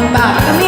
คนบาปก็มี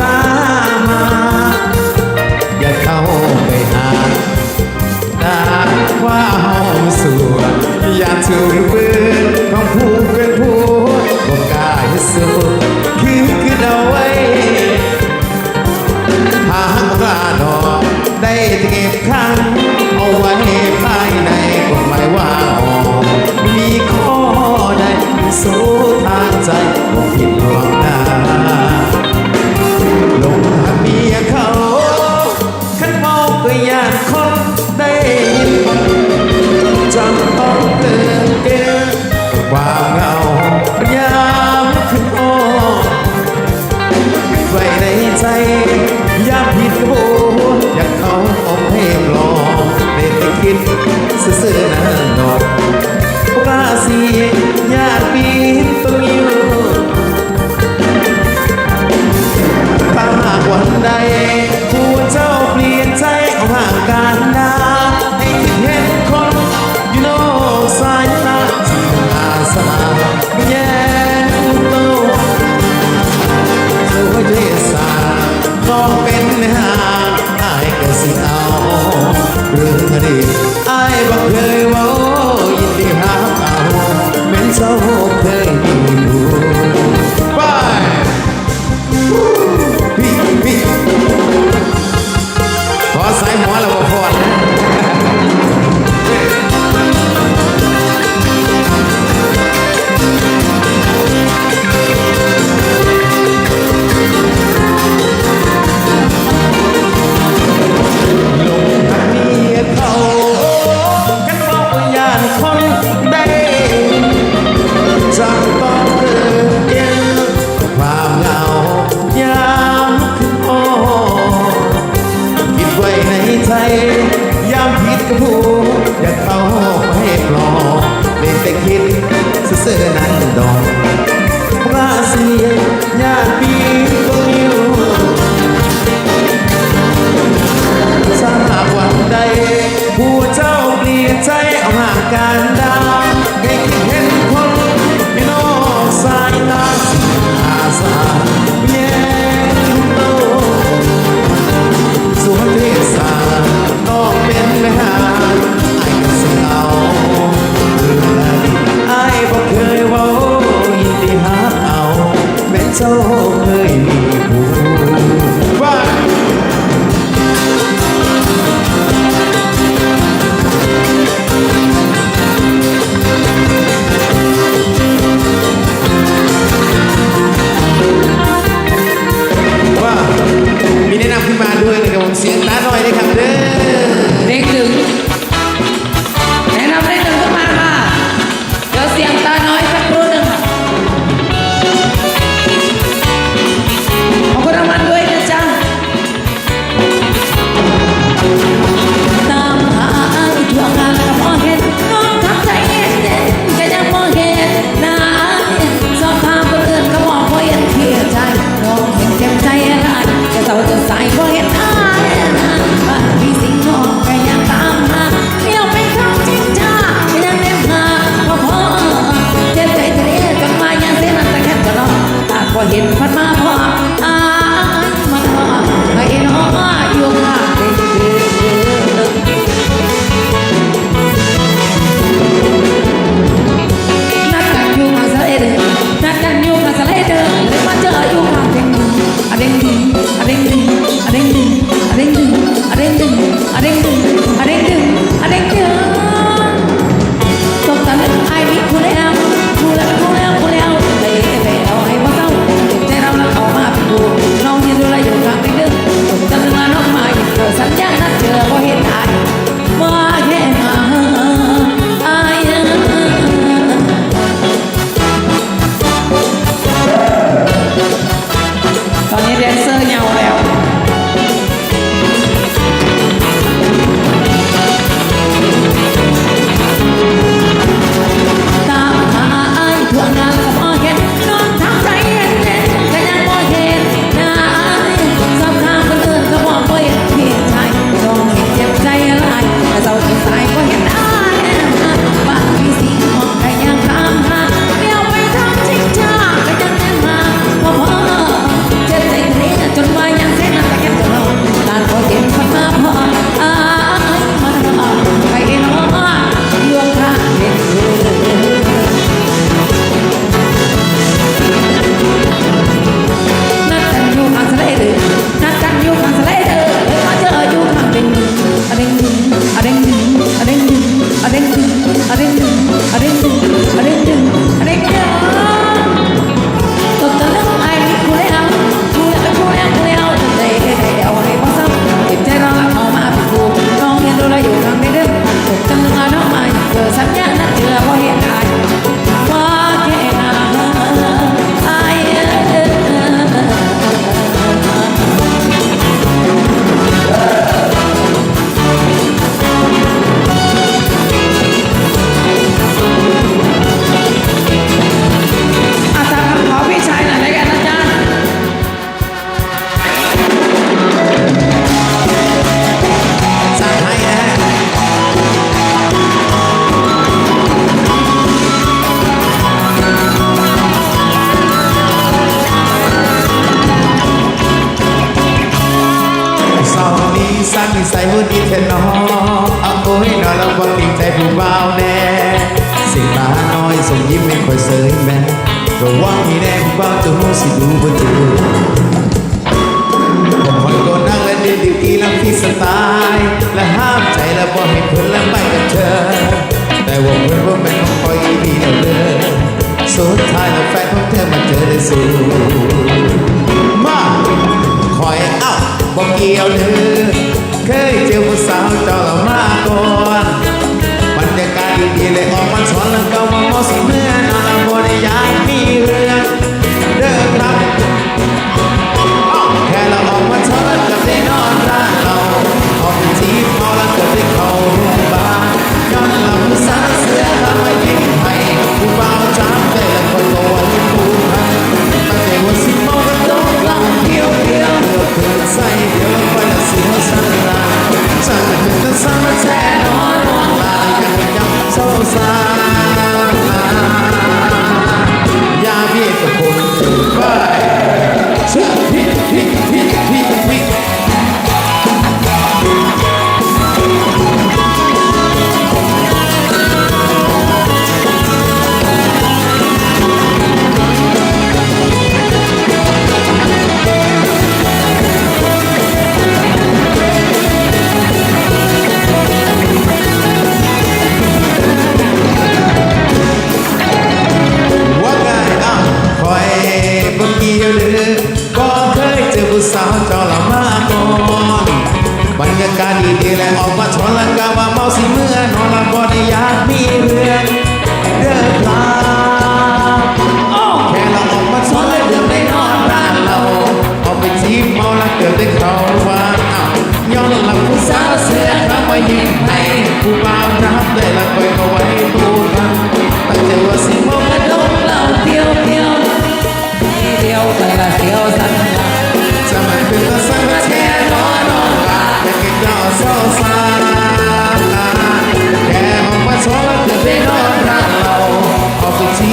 ตามา อย่าเข้าไปหาดาว่าห้องสวนอย่าถือปืนของผู้เป็นผู้บอกกายสุดคือคือเอาไว้หากว่าดอกได้เก็บขังเอาไว้ภายในก็ไม่ว่าออกมีข้อใดสู้ทางใจบอกผิดหวัง ตื่นความเหงาปัญญามถึงโอ้ไว้ในใจยาผิดกระโบอยากขาอมให้ลองได้แคิดซื่อ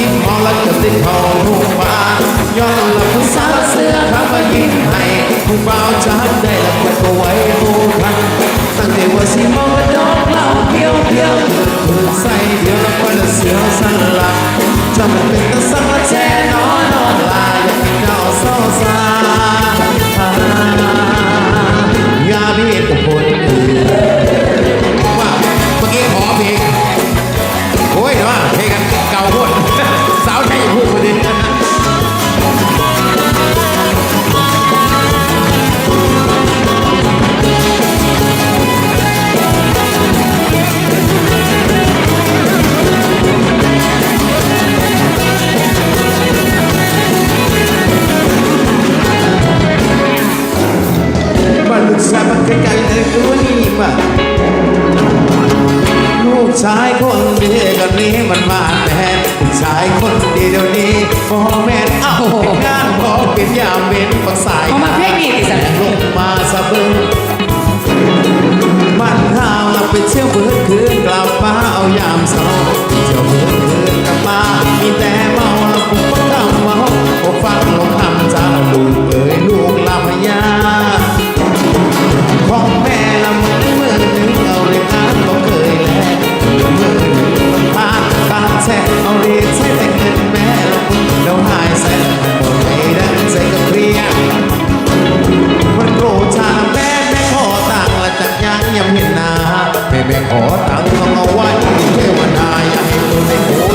ยิ้มหอล้วกระสิบหอลูกฟ้าย้อนหลับผู้สาวเสื้อผ้ามายิ้มให้คุณเบาจับได้หลับกระก็ไว้ผู้พันตั้งแต่ว่าสิมองว่าดอกเหล่าเพียวเพียวถูกใส่เดียวแล้วก็จะเสียวสั่นหลับจำเป็นต้องสั่งแช่นอนนอนลาอย่าเป็นเงาเศาซาอย่าเบับคน มาลูกชายคนดีกันนี้มันมาแทนชายคนดีเดี๋ยวนี้พ่อแม่เอาเป็นงานพอเป็นยามเป็นปักสายามาเพลงนี้ดิลงมาสะบิงมันข้าวไปเชี่ยวเบิดคืนกลับมาเอายามเศร้าเที่ยวเบิดคืนกลับมามีแต่เมาแล้วผมก็ทำเมาผมฟังลงคำจ้าลูกเอ้ยลูกลำยาของ said, ยนใส่แต่เงินแม่เร No high said, no ดในดันใส่กับเรียมันโกรธทางแม่ไม่ขอตังและจักยังยังเห็นหน้าไม่ไม่ขอตังค์ต้องเอาไว้เทวนาอย่าให้ตัวได้โห